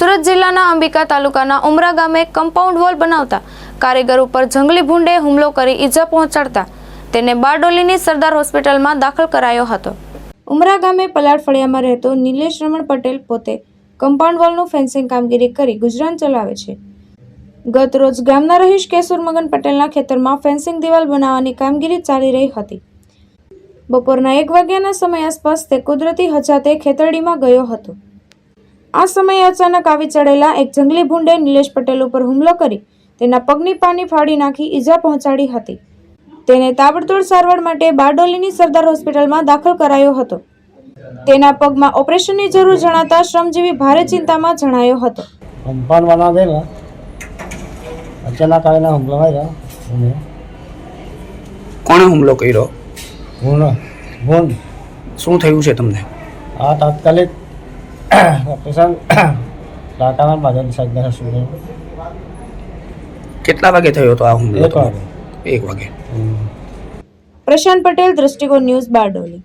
સુરત જિલ્લાના અંબિકા તાલુકાના ઉમરા ગામે કમ્પાઉન્ડ વોલ બનાવતા કારીગર ઉપર જંગલી ભૂંડે હુમલો કરી ઈજા પહોંચાડતા તેને બારડોલીની સરદાર હોસ્પિટલમાં દાખલ કરાયો હતો. ઉમરા ગામે પલાડ ફળિયામાં રહેતો નિલેશ રમણ પટેલ પોતે કમ્પાઉન્ડ વોલનું ફેન્સિંગ કામગીરી કરી ગુજરાન ચલાવે છે. ગત રોજ ગામના રહીશ કેશુર મગન પટેલના ખેતરમાં ફેન્સિંગ દિવાલ બનાવવાની કામગીરી ચાલી રહી હતી. બપોરના એક વાગ્યાના સમય આસપાસ તે કુદરતી હજાતે ખેતરડીમાં ગયો હતો. આ સમયે અચાનક આવી ચડેલા એક જંગલી ભૂંડે નિલેશ પટેલ ઉપર હુમલો કરી તેના પગની પાની ફાડી નાખી ઈજા પહોંચાડી હતી. તેને તાબડતોડ સારવાર માટે બારડોલીની સરદાર હોસ્પિટલમાં દાખલ કરાયો હતો. તેના પગમાં ઓપરેશનની જરૂર જણાતા શ્રમજીવી ભારે ચિંતામાં જણાયો હતો. બનાવ દેલા અચાનક આવીને હુમલો આવ્યા કોણે? હુમલો કર્યો? શું થયું છે તમને? આ તાત્કાલિક ઓપરેશન ટાટાના બાજુ સાઈડના હોસ્પિટલ કેટલા વાગે થયો હતો આ હુમલો? એક વાગે. એક વાગે. પ્રશાંત પટેલ દ્રષ્ટિકોણ ન્યૂઝ બારડોલી.